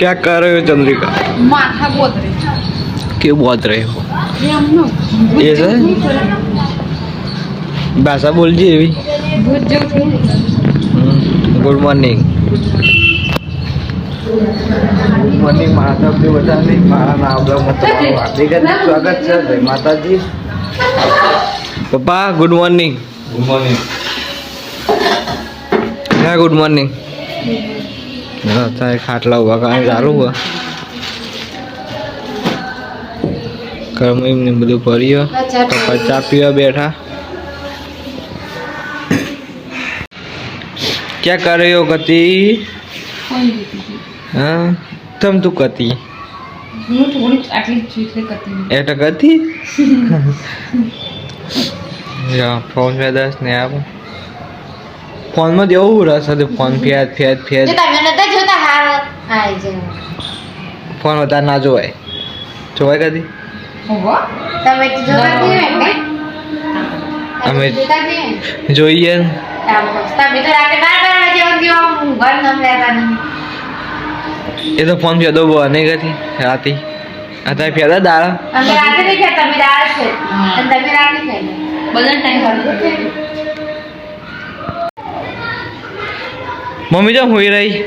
क्या कर रहे हो चंद्रिका માથા બોતરે क्यों बहुत रहे हो એમનું ये सर भाषा बोल जी अभी ભૂત જેવું થયું ગુડ મોર્નિંગ ગુડ મોર્નિંગ મારા તરફથી બધાને મારા નામ બ્લોગમાં તમારું હાર્દિક સ્વાગત છે જય માતાજી પપ્પા ગુડ મોર્નિંગ ગુડ મોર્નિંગ હા ગુડ મોર્નિંગ અત્યારે ખાટલા ઊભા કામ ચાલુ હોય કર્મ એમને બધું ભર્યો કપા ચા પીવા બેઠા ક્યાં કર્યો કતી હા તમ તું કતી એટલે કતી ફોન દસ ને આપ ફોનમાં જ એવું રસ હતું ફોન ફેર ફેર ફેર ફોન વધારે ના જોવાય. જોવાય કદી? અમે. જોઈએ. એ તો ફોન ફેદો બને કદી રાતે. અત્યારે ફેદા દાડા. અમે રાતે નહીં ખાતા, અમે દાળ છે. અને તમે રાતે ખાઈ બધા ટાઈમ મમ્મી જો હોઈ રહી.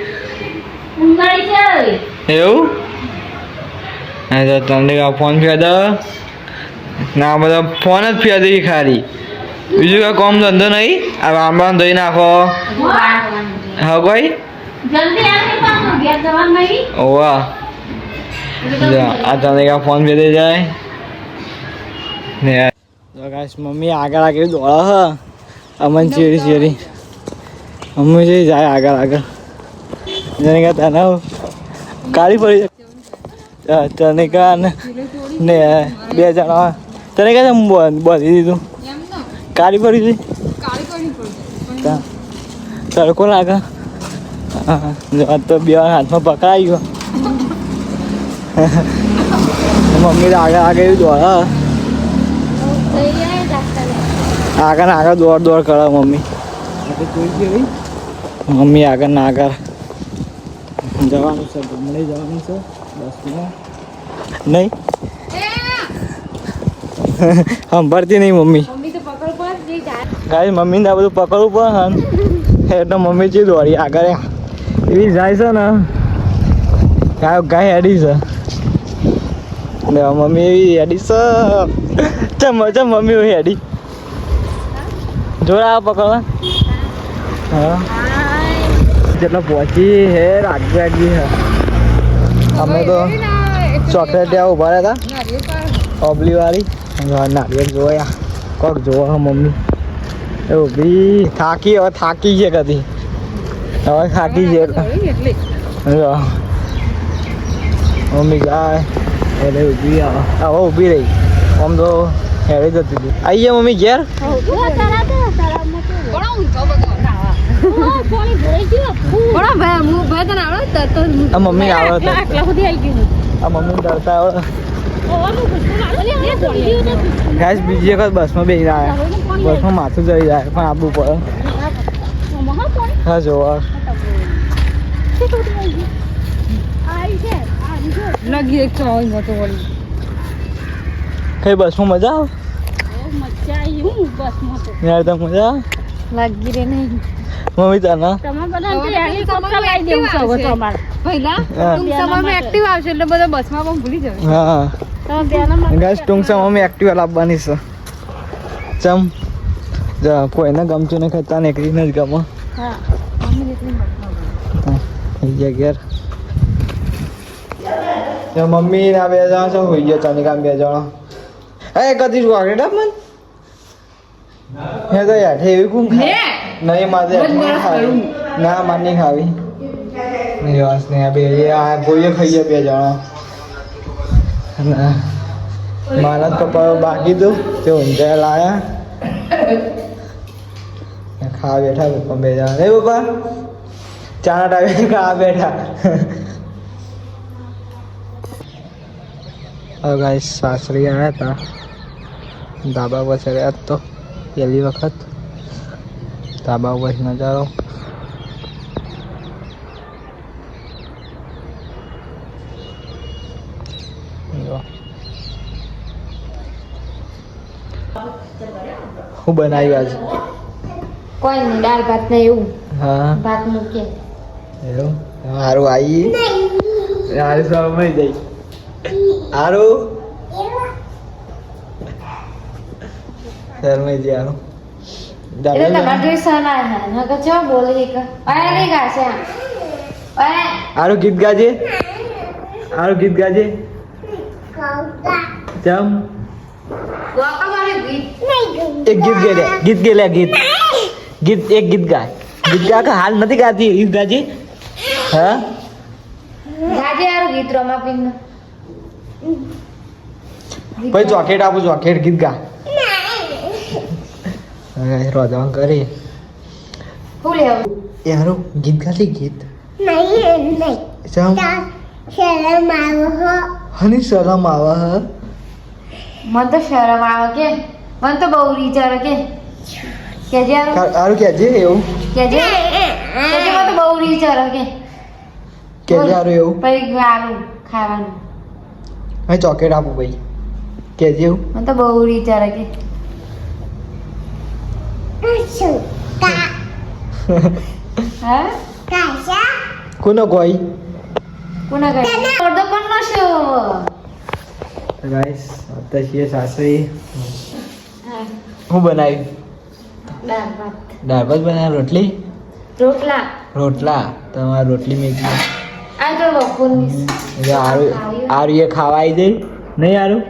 એવું? હા તો તમને ફોન ફેદ ના બધા ફોન જ ફેદી ખાલી. બીજું કઈ કોમ ધંધો નહીં? આ રામબાણ ધોઈ નાખો. હા, કોઈ? ઓવા. આ તને કા ફોન ફેદી જાય. મમ્મી આગળ આગળ દોડા, હ. અમન ચેરી ચેરી. મમ્મી જાય આગળ આગળ. જેને કહે તને કાળી પડી. તને કા ને બે જણા તને કહે બોલી દીધું. કાળી પડી હતી. તડકો લાગે? તો બે હાથમાં પકડાઈ ગયો. મમ્મી આગળ આગળ દોડે આગળ ને આગળ દોડ દોડ કરે મમ્મી. મમ્મી આગળ ના આગળ. જવાનું છે ઘૂમડે જવાનું છે બસમાં. નહીં? સાંભળતી નહીં મમ્મી. ગાય મમ્મીને આ બધું પકડવું પડે એટલે મમ્મી ચી દોડી આગળ એવી જાય છે ને. ગાય ગાય હેડી છે. ને મમ્મી એવી હેડી છે. ચમ ચમ મમ્મી હેડી. જોડા પકડવા હા. જેટલો પહોંચી હે રાગી રાગી હે. અમે તો ચોકલેટ ત્યાં ઊભા રહ્યા હતા. ઓબલી વાળી હવે નારિયેળ જોયા. કોક જોવા મમ્મી. એ ઊભી. થાકી હવે થાકી છે કદી. હવે થાકી છે. મમ્મી જાય. એટલે ઊભી હવે ઊભી રહી. આમ તો હેડી જતી હતી. આવી ગયા મમ્મી ઘેર? મમ્મી આવી મમ્મી ડરતા આવે ગાઈસ બીજી વખત બસમાં બેસી રહ્યા બસમાં માથું જઈ જાય પણ આપવું પડે હા જોવા લગી એક વળી. કઈ બસમાં મજા આવે યાર તો મજા આવે લાગી રે નહીં મમ્મી તને? પહેલા હા. ટૂંક સમયમાં એક્ટિવ આવશે એટલે બધા બસમાં પણ ભૂલી જશે હા. ગાઈસ ટૂંક સમયમાં એક્ટિવા લાવવાની છે. ચમ. જા કોઈને ગમતું ને ખાતા નીકળીને જ ગમે. હા, થઈ ગયા ઘેર. મમ્મી ના બે જણા છે હોઈ ગયા ચાની બે જણા. એ કદી વાગડે મન હે તો યાર એવી કું ખાય? નહીં મારે ના માની નહીં ખાવી. નહીં વાસ નહીં બે આ ગોળીઓ ખાઈએ બે જણા. મારા પપ્પા બાકી તું તે ઊંધા લાયા. ખા બેઠા પપ્પા બે જણા. નહીં પપ્પા ચાના ટાઈમે ખા બેઠા. હવે ગાઈસ સાસરી આવ્યા હતા ધાબા પર ચડ્યા તો પહેલી વખત. ધાબા ઉપર નજારો. હું બનાવ્યું આજે? કોઈ નહીં દાળ ભાત ને એવું. હા. ભાત મૂકે. એવું? હારું આવી હારું સમય જઈ હારું? શરમાઈ જઈ હારું. એટલે તમારા ડ્રેસ ના થાય નકર ચો બોલી કે અરે નહીં ગાશે આમ અરે સારું ગીત ગાજે સારું ગીત ગાજે ચમ એક ગીત ગેલે ગીત ગે લે ગીત ગીત એક ગીત ગાય ગીત ગા કે હાલ નથી ગાતી ગીત ગાજે હા ગાજે યાર ગીત રમા પિન પછી ચોકેટ આપું ચોકેટ ગીત ગા કરી. ફૂલ ગીત યારું ગીત ગાતી ગીત? ચમ હની શરમ આવે હ? મને તો શરમ આવે કે. મને તો બહુ રીચાર કે. કેજે યાર કેજે એવું. કેજે કેજે મને તો બહુ રીચાર કે. કેજે આરું એવું. પછી આલું ખાવાનું. હવે ચોકેટ આપું ભાઈ. કેજે એવું. મને તો બહુ રીચાર કે. હા કોનો કોઈ કોના ગાઈસ અત્યારે છીએ સાસરી હા હું બનાવ્યું દાળ ભાત દાળ ભાત બનાવ્યા રોટલી રોટલા રોટલા તમારે રોટલી મેકી આ તો બપોરની આરું આરું એ ખાવા આવી જાય નહીં આરું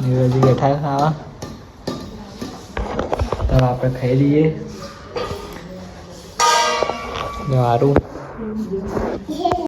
શર્માયા એ બધી બેઠા ખાવા તો આપણે ખાઈ લઈએ જો હારું